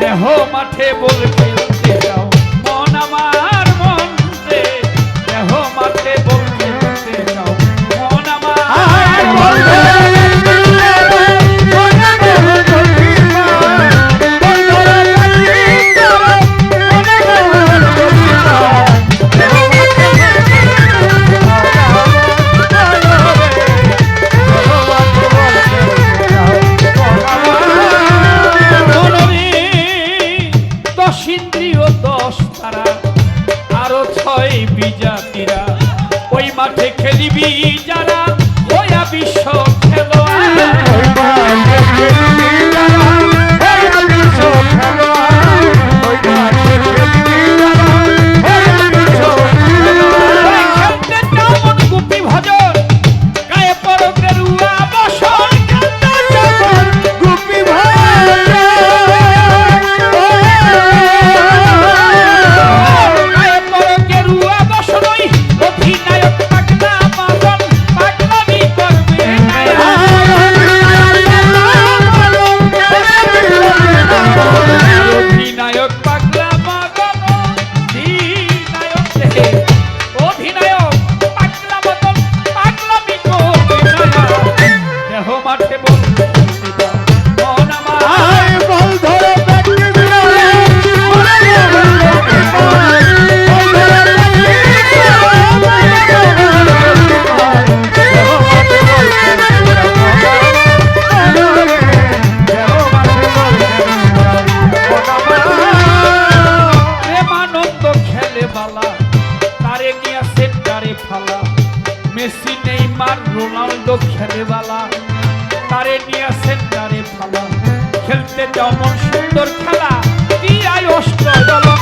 দেহ মাঠে বলবে। हो मठ মেসি নেইমার, রোনাল্ডো খেলেওয়ালা তারে নিয়ে আসেন তারে ভালা খেলতে যেমন সুন্দর খেলা অষ্ট খেলা।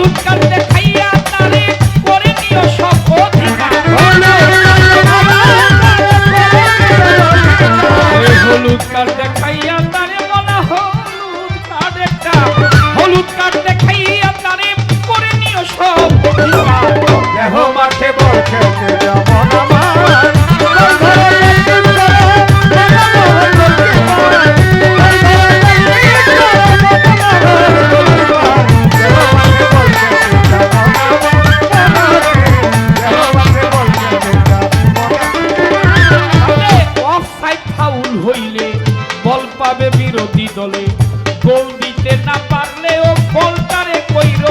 নুটকার খোল দিতে না পারলেও খোল তারে কইর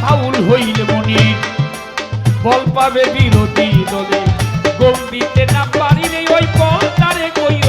ফাউল হইলে মনি। বল পাবে বিরোধী দলে। গোল দিতে না পারিলে ওই বল তারে কইর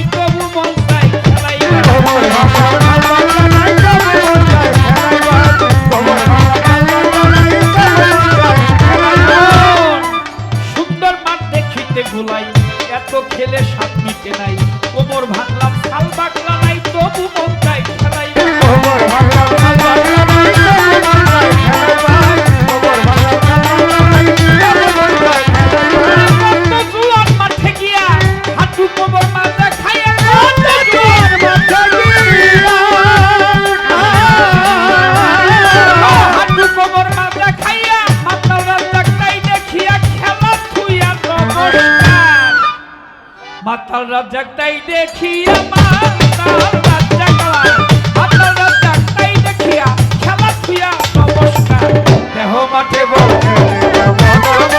দেখিতে এত খেলে স্বাদ মিটে নাই। কোমর নাই তবু মন চাই খেলাই মাতাল রাজা তাই দেখিয়া মাতাল রাজা কালা মাতাল রাজা দেখিয়া, খেলা থুয়া নমস্কার। দেহ মাঠে বসে